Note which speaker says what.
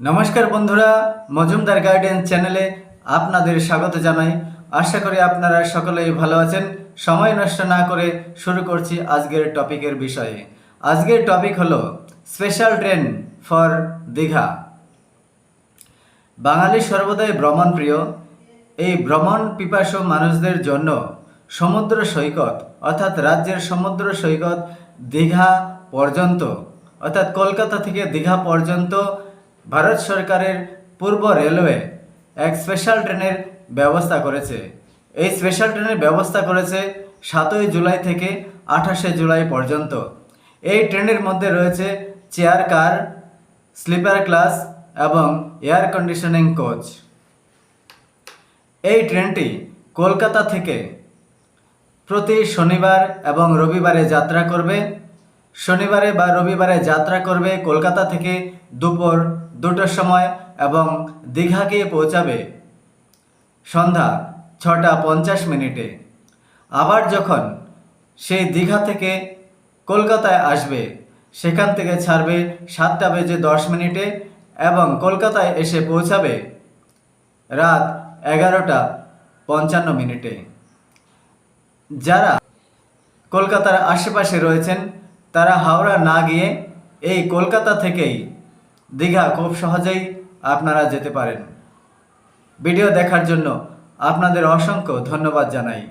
Speaker 1: নমস্কার বন্ধুরা, মজুমদার গার্ডেন চ্যানেলে আপনাদের স্বাগত জানাই। আশা করি আপনারা সকলেই ভালো আছেন। সময় নষ্ট না করে শুরু করছি আজকের টপিকের বিষয়ে। আজকের টপিক হলো স্পেশাল ট্রেন ফর দীঘা। বাঙালি সর্বদাই ভ্রমণ প্রিয় এই ভ্রমণ পিপাসু মানুষদের জন্য সমুদ্র সৈকত, অর্থাৎ রাজ্যের সমুদ্র সৈকত দীঘা পর্যন্ত, অর্থাৎ কলকাতা থেকে দীঘা পর্যন্ত ভারত সরকারের পূর্ব রেলওয়ে এক স্পেশাল ট্রেনের ব্যবস্থা করেছে। এই স্পেশাল ট্রেনের ব্যবস্থা করেছে সাতই জুলাই থেকে আঠাশে জুলাই পর্যন্ত। এই ট্রেনের মধ্যে রয়েছে চেয়ার কার স্লিপার ক্লাস এবং এয়ার কন্ডিশনিং কোচ এই ট্রেনটি কলকাতা থেকে প্রতি শনিবার এবং রবিবারে যাত্রা করবে। শনিবারে বা রবিবারে যাত্রা করবে কলকাতা থেকে দুপুর দুটোর সময় এবং দীঘা গিয়ে পৌঁছাবে সন্ধ্যা ছটা পঞ্চাশ মিনিটে। আবার যখন সেই দীঘা থেকে কলকাতায় আসবে, সেখান থেকে ছাড়বে সাতটা বেজে দশ মিনিটে এবং কলকাতায় এসে পৌঁছাবে রাত এগারোটা পঞ্চান্ন মিনিটে। যারা কলকাতার আশেপাশে রয়েছেন তারা হাওড়া না গিয়ে এই কলকাতা থেকেই দীঘা খুব সহজেই আপনারা যেতে পারেন। ভিডিও দেখার জন্য আপনাদের অসংখ্য ধন্যবাদ জানাই।